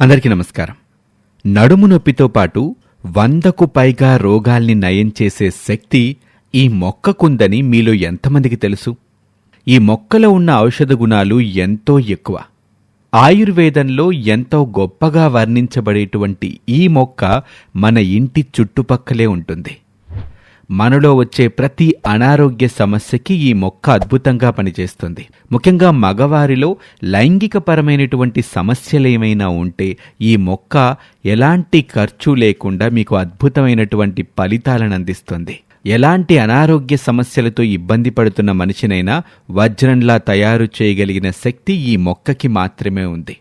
అందరికీ నమస్కారం. నడుము నొప్పితో పాటు వందకు పైగా రోగాల్ని నయం చేసే శక్తి ఈ మొక్కకుందని మీలో ఎంతమందికి తెలుసు? ఈ మొక్కలో ఉన్న ఔషధ గుణాలు ఎంతో ఎక్కువ. ఆయుర్వేదంలో ఎంతో గొప్పగా వర్ణించబడేటువంటి ఈ మొక్క మన ఇంటి చుట్టుపక్కలే ఉంటుంది. మనలో వచ్చే ప్రతి అనారోగ్య సమస్యకి ఈ మొక్క అద్భుతంగా పనిచేస్తుంది. ముఖ్యంగా మగవారిలో లైంగికపరమైనటువంటి సమస్యలేమైనా ఉంటే ఈ మొక్క ఎలాంటి ఖర్చు లేకుండా మీకు అద్భుతమైనటువంటి ఫలితాలను అందిస్తుంది. ఎలాంటి అనారోగ్య సమస్యలతో ఇబ్బంది పడుతున్న మనిషినైనా వజ్రంలా తయారు చేయగలిగిన శక్తి ఈ మొక్కకి మాత్రమే ఉంది.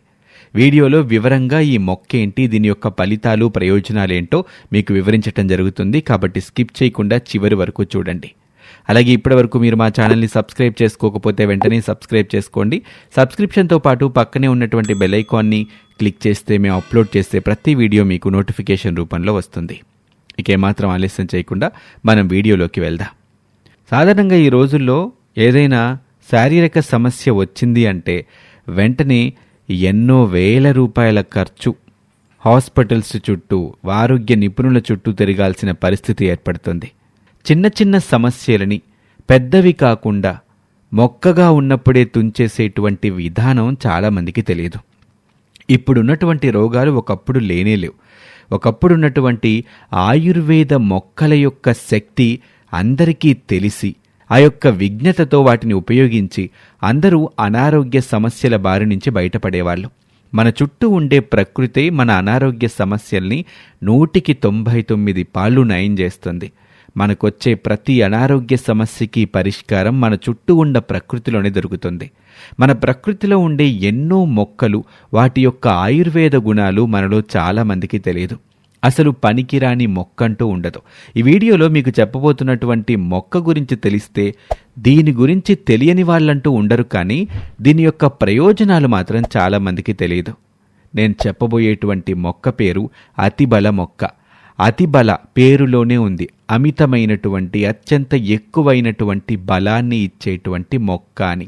వీడియోలో వివరంగా ఈ మొక్క ఏంటి దీని యొక్క ఫలితాలు ప్రయోజనాలేంటో మీకు వివరించటం జరుగుతుంది. కాబట్టి స్కిప్ చేయకుండా చివరి వరకు చూడండి. అలాగే ఇప్పటివరకు మీరు మా ఛానల్ని సబ్స్క్రైబ్ చేసుకోకపోతే వెంటనే సబ్స్క్రైబ్ చేసుకోండి. సబ్స్క్రిప్షన్తో పాటు పక్కనే ఉన్నటువంటి బెల్ ఐకాన్ని క్లిక్ చేస్తే మేము అప్లోడ్ చేస్తే ప్రతి వీడియో మీకు నోటిఫికేషన్ రూపంలో వస్తుంది. ఇకేమాత్రం ఆలస్యం చేయకుండా మనం వీడియోలోకి వెళ్దాం. సాధారణంగా ఈ రోజుల్లో ఏదైనా శారీరక సమస్య వచ్చింది అంటే వెంటనే ఎన్నో వేల రూపాయల ఖర్చు. హాస్పిటల్స్ చుట్టూ ఆరోగ్య నిపుణుల చుట్టూ తిరగాల్సిన పరిస్థితి ఏర్పడుతుంది. చిన్న చిన్న సమస్యలని పెద్దవి కాకుండా మొక్కగా ఉన్నప్పుడే తుంచేసేటువంటి విధానం చాలామందికి తెలియదు. ఇప్పుడున్నటువంటి రోగాలు ఒకప్పుడు లేనేలేవు ఒకప్పుడున్నటువంటి ఆయుర్వేద మొక్కల యొక్క శక్తి అందరికీ తెలిసి ఆ యొక్క విజ్ఞతతో వాటిని ఉపయోగించి అందరూ అనారోగ్య సమస్యల బారి నుంచి బయటపడేవాళ్ళు. మన చుట్టూ ఉండే ప్రకృతే మన అనారోగ్య సమస్యల్ని నూటికి తొంభై తొమ్మిది పాళ్ళు నయం చేస్తుంది. మనకొచ్చే ప్రతి అనారోగ్య సమస్యకి పరిష్కారం మన చుట్టూ ఉన్న ప్రకృతిలోనే దొరుకుతుంది. మన ప్రకృతిలో ఉండే ఎన్నో మొక్కలు వాటి యొక్క ఆయుర్వేద గుణాలు మనలో చాలామందికి తెలియదు. అసలు పనికిరాని మొక్కంటూ ఉండదు. ఈ వీడియోలో మీకు చెప్పబోతున్నటువంటి మొక్క గురించి తెలిస్తే దీని గురించి తెలియని వాళ్ళంటూ ఉండరు కానీ దీని యొక్క ప్రయోజనాలు మాత్రం చాలామందికి తెలియదు. నేను చెప్పబోయేటువంటి మొక్క పేరు అతిబల మొక్క. అతిబల పేరులోనే ఉంది అమితమైనటువంటి అత్యంత ఎక్కువైనటువంటి బలాన్ని ఇచ్చేటువంటి మొక్క అని.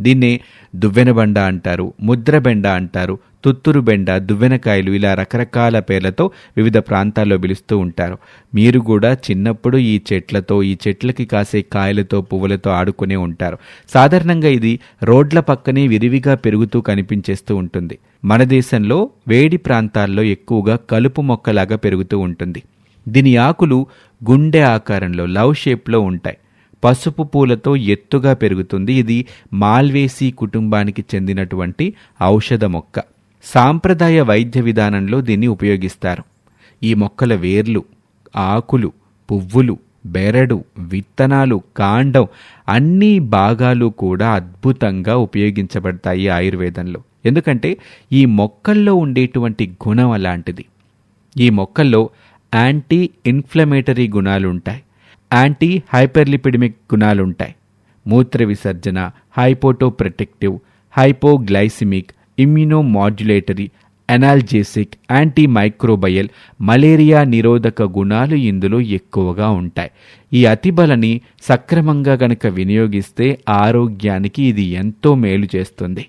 దీన్నే దువ్వెనబండ అంటారు ముద్రబెండ అంటారు తుత్తురు బెండ దువ్వెనకాయలు ఇలా రకరకాల పేర్లతో వివిధ ప్రాంతాల్లో పిలుస్తూ ఉంటారు. మీరు కూడా చిన్నప్పుడు ఈ చెట్లతో ఈ చెట్లకి కాసే కాయలతో పువ్వులతో ఆడుకునే ఉంటారు. సాధారణంగా ఇది రోడ్ల పక్కనే విరివిగా పెరుగుతూ కనిపించేస్తూ ఉంటుంది. మన దేశంలో వేడి ప్రాంతాల్లో ఎక్కువగా కలుపు మొక్కలాగా పెరుగుతూ ఉంటుంది. దీని ఆకులు గుండె ఆకారంలో లవ్ షేప్లో ఉంటాయి. పసుపు పూలతో ఎత్తుగా పెరుగుతుంది. ఇది మాల్వేసి కుటుంబానికి చెందినటువంటి ఔషధ మొక్క. సాంప్రదాయ వైద్య విధానంలో దీన్ని ఉపయోగిస్తారు. ఈ మొక్కల వేర్లు ఆకులు పువ్వులు బెరడు విత్తనాలు కాండం అన్ని భాగాలు కూడా అద్భుతంగా ఉపయోగించబడతాయి ఆయుర్వేదంలో. ఎందుకంటే ఈ మొక్కల్లో ఉండేటువంటి గుణం అలాంటిది. ఈ మొక్కల్లో యాంటీ ఇన్ఫ్లమేటరీ గుణాలుంటాయి. యాంటీ హైపర్లిపిడమిక్ గుణాలుంటాయి. మూత్ర విసర్జన hepatoprotective hypoglycemic immunomodulatory analgesic anti microbial malaria నిరోధక గుణాలు ఇందులో ఎక్కువగా ఉంటాయి. ఈ అతిబలని సక్రమంగా గనక వినియోగిస్తే ఆరోగ్యానికి ఇది ఎంతో మేలు చేస్తుంది.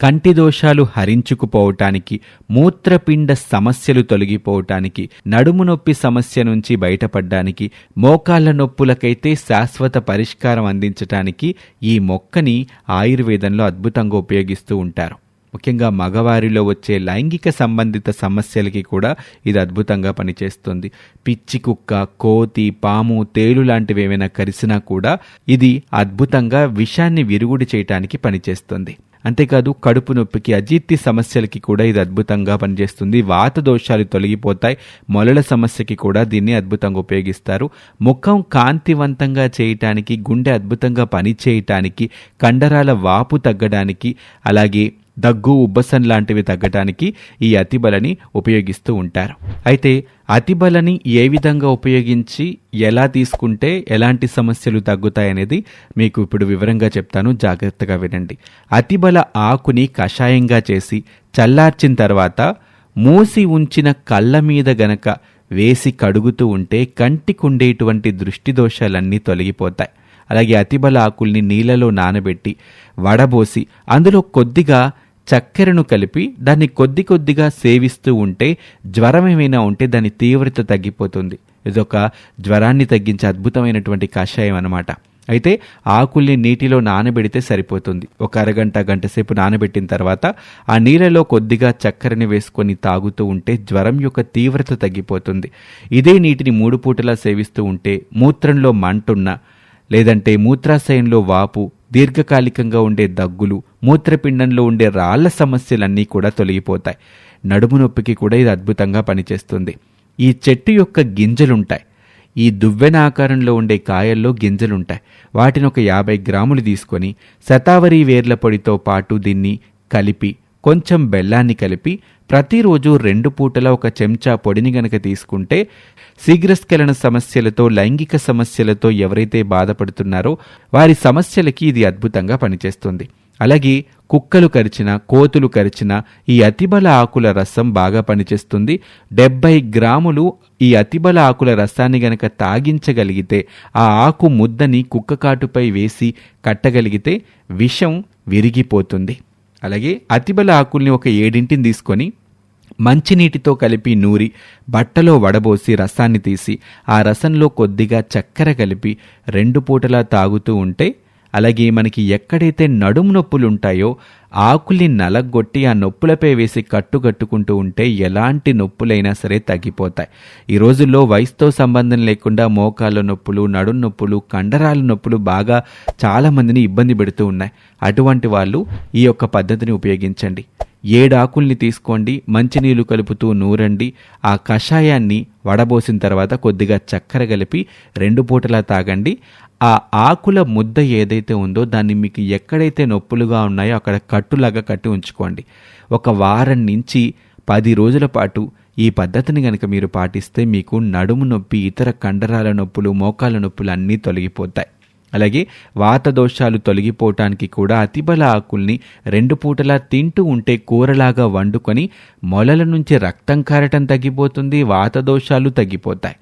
కంటి దోషాలు హరించుకుపోవటానికి మూత్రపిండ సమస్యలు తొలగిపోవటానికి నడుము నొప్పి సమస్య నుంచి బయటపడ్డానికి మోకాళ్ళ నొప్పులకైతే శాశ్వత పరిష్కారం అందించటానికి ఈ మొక్కని ఆయుర్వేదంలో అద్భుతంగా ఉపయోగిస్తూ ఉంటారు. ముఖ్యంగా మగవారిలో వచ్చే లైంగిక సంబంధిత సమస్యలకి కూడా ఇది అద్భుతంగా పనిచేస్తుంది. పిచ్చి కుక్క కోతి పాము తేలు లాంటివి ఏమైనా కరిసినా కూడా ఇది అద్భుతంగా విషాన్ని విరుగుడు చేయటానికి పనిచేస్తుంది. అంతేకాదు కడుపు నొప్పికి అజీర్తి సమస్యలకి కూడా ఇది అద్భుతంగా పనిచేస్తుంది. వాత దోషాలు తొలగిపోతాయి. మొలల సమస్యకి కూడా దీన్ని అద్భుతంగా ఉపయోగిస్తారు. ముఖం కాంతివంతంగా చేయటానికి గుండె అద్భుతంగా పనిచేయటానికి కండరాల వాపు తగ్గడానికి అలాగే దగ్గు ఉబ్బసం లాంటివి తగ్గటానికి ఈ అతిబలని ఉపయోగిస్తూ ఉంటారు. అయితే అతిబలని ఏ విధంగా ఉపయోగించి ఎలా తీసుకుంటే ఎలాంటి సమస్యలు తగ్గుతాయనేది మీకు ఇప్పుడు వివరంగా చెప్తాను. జాగ్రత్తగా వినండి. అతిబల ఆకుని కషాయంగా చేసి చల్లార్చిన తర్వాత మూసి ఉంచిన కళ్ళ మీద గనక వేసి కడుగుతూ ఉంటే కంటికుండేటువంటి దృష్టి దోషాలన్నీ తొలగిపోతాయి. అలాగే అతిబల ఆకుల్ని నీళ్ళలో నానబెట్టి వడబోసి అందులో కొద్దిగా చక్కెరను కలిపి దాన్ని కొద్ది కొద్దిగా సేవిస్తూ ఉంటే జ్వరం ఏమైనా ఉంటే దాని తీవ్రత తగ్గిపోతుంది. ఇదొక జ్వరాన్ని తగ్గించే అద్భుతమైనటువంటి కషాయం అనమాట అయితే ఆకుల్ని నీటిలో నానబెడితే సరిపోతుంది. ఒక అరగంట గంట సేపు నానబెట్టిన తర్వాత ఆ నీళ్ళలో కొద్దిగా చక్కెరని వేసుకొని తాగుతూ ఉంటే జ్వరం యొక్క తీవ్రత తగ్గిపోతుంది. ఇదే నీటిని మూడు పూటలా సేవిస్తూ ఉంటే మూత్రంలో మంటున్న లేదంటే మూత్రాశయంలో వాపు దీర్ఘకాలికంగా ఉండే దగ్గులు మూత్రపిండంలో ఉండే రాళ్ళ సమస్యలన్నీ కూడా తొలగిపోతాయి. నడుము నొప్పికి కూడా ఇది అద్భుతంగా పనిచేస్తుంది. ఈ చెట్టు యొక్క గింజలుంటాయి. ఈ దువ్వెన ఆకారంలో ఉండే కాయల్లో గింజలుంటాయి. వాటిని ఒక యాభై గ్రాములు తీసుకొని శతావరి వేర్ల పొడితో పాటు దీన్ని కలిపి కొంచెం బెల్లాన్ని కలిపి ప్రతిరోజు రెండు పూటల ఒక చెంచా పొడిని గనక తీసుకుంటే శీఘ్రస్ఖలన సమస్యలతో లైంగిక సమస్యలతో ఎవరైతే బాధపడుతున్నారో వారి సమస్యలకి ఇది అద్భుతంగా పనిచేస్తుంది. అలాగే కుక్కలు కరిచిన కోతులు కరిచిన ఈ అతిబల ఆకుల రసం బాగా పనిచేస్తుంది. డెబ్బై గ్రాములు ఈ అతిబల ఆకుల రసాన్ని గనక తాగించగలిగితే ఆ ఆకు ముద్దని కుక్క కాటుపై వేసి కట్టగలిగితే విషం విరిగిపోతుంది. అలాగే అతిబల ఆకుల్ని ఒక ఏడింటిని తీసుకొని మంచినీటితో కలిపి నూరి బట్టలో వడబోసి రసాన్ని తీసి ఆ రసంలో కొద్దిగా చక్కెర కలిపి రెండు పూటలా తాగుతూ ఉంటే అలాగే మనకి ఎక్కడైతే నడుము నొప్పులుంటాయో ఆకుల్ని నలగొట్టి ఆ నొప్పులపై వేసి కట్టుకట్టుకుంటూ ఉంటే ఎలాంటి నొప్పులైనా సరే తగ్గిపోతాయి. ఈ రోజుల్లో వయసుతో సంబంధం లేకుండా మోకాళ్ళ నొప్పులు నడుం నొప్పులు కండరాల నొప్పులు బాగా చాలా మందిని ఇబ్బంది పెడుతూ ఉన్నాయి. అటువంటి వాళ్ళు ఈ యొక్క పద్ధతిని ఉపయోగించండి. ఏడాకుల్ని తీసుకోండి మంచినీళ్ళు కలుపుతూ నూరండి ఆ కషాయాన్ని వడబోసిన తర్వాత కొద్దిగా చక్కెర కలిపి రెండు పూటలా తాగండి. ఆ ఆకుల ముద్ద ఏదైతే ఉందో దాన్ని మీకు ఎక్కడైతే నొప్పులుగా ఉన్నాయో అక్కడ కట్టులాగా కట్టి ఉంచుకోండి. ఒక వారం నుంచి పది రోజుల పాటు ఈ పద్ధతిని గనక మీరు పాటిస్తే మీకు నడుము నొప్పి ఇతర కండరాల నొప్పులు మోకాళ్ళ నొప్పులు అన్నీ తొలగిపోతాయి. అలాగే వాత దోషాలు తొలగిపోవటానికి కూడా అతిబల ఆకుల్ని రెండు పూటలా తింటూ ఉంటే కూరలాగా వండుకొని మొలల నుంచి రక్తం కారటం తగ్గిపోతుంది వాత దోషాలు తగ్గిపోతాయి.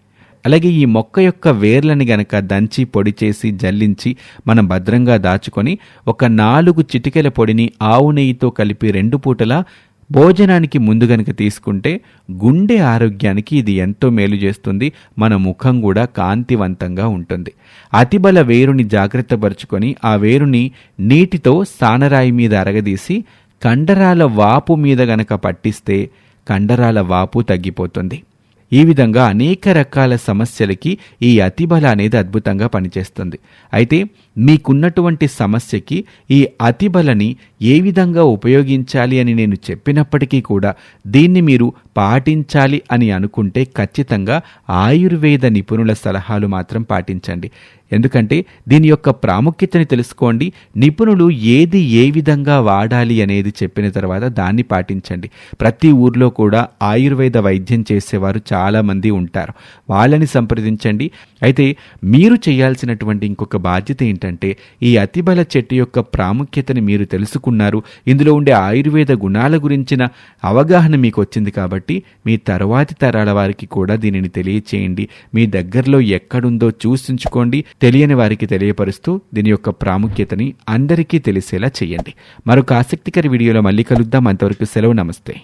అలాగే ఈ మొక్క యొక్క వేర్లని గనక దంచి పొడి చేసి జల్లించి మనం భద్రంగా దాచుకొని ఒక నాలుగు చిటికెల పొడిని ఆవు నెయ్యితో కలిపి రెండు పూటలా భోజనానికి ముందు గనక తీసుకుంటే గుండె ఆరోగ్యానికి ఇది ఎంతో మేలు చేస్తుంది. మన ముఖం కూడా కాంతివంతంగా ఉంటుంది. అతిబల వేరుని జాగ్రత్తపరుచుకొని ఆ వేరుని నీటితో సానరాయి మీద అరగదీసి కండరాల వాపు మీద గనక పట్టిస్తే కండరాల వాపు తగ్గిపోతుంది. ఈ విధంగా అనేక రకాల సమస్యలకి ఈ అతిబల అనేది అద్భుతంగా పనిచేస్తుంది. అయితే మీకున్నటువంటి సమస్యకి ఈ అతిబలని ఏ విధంగా ఉపయోగించాలి అని నేను చెప్పినప్పటికీ కూడా దీన్ని మీరు పాటించాలి అని అనుకుంటే ఖచ్చితంగా ఆయుర్వేద నిపుణుల సలహాలు మాత్రం పాటించండి. ఎందుకంటే దీని యొక్క ప్రాముఖ్యతని తెలుసుకోండి. నిపుణులు ఏది ఏ విధంగా వాడాలి అనేది చెప్పిన తర్వాత దాన్ని పాటించండి. ప్రతి ఊర్లో కూడా ఆయుర్వేద వైద్యం చేసేవారు చాలామంది ఉంటారు. వాళ్ళని సంప్రదించండి. అయితే మీరు చేయాల్సినటువంటి ఇంకొక బాధ్యత ఏంటంటే ఈ అతిబల చెట్టు యొక్క ప్రాముఖ్యతని మీరు తెలుసుకున్నారు. ఇందులో ఉండే ఆయుర్వేద గుణాల గురించిన అవగాహన మీకు వచ్చింది కాబట్టి మీ తరువాతి తరాల వారికి కూడా దీనిని తెలియచేయండి. మీ దగ్గరలో ఎక్కడుందో చూసించుకోండి. తెలియని వారికి తెలియపరుస్తూ దీని యొక్క ప్రాముఖ్యతని అందరికీ తెలిసేలా చేయండి. మరొక ఆసక్తికర వీడియోలో మళ్ళీ కలుద్దాం. అంతవరకు సెలవు. నమస్తే.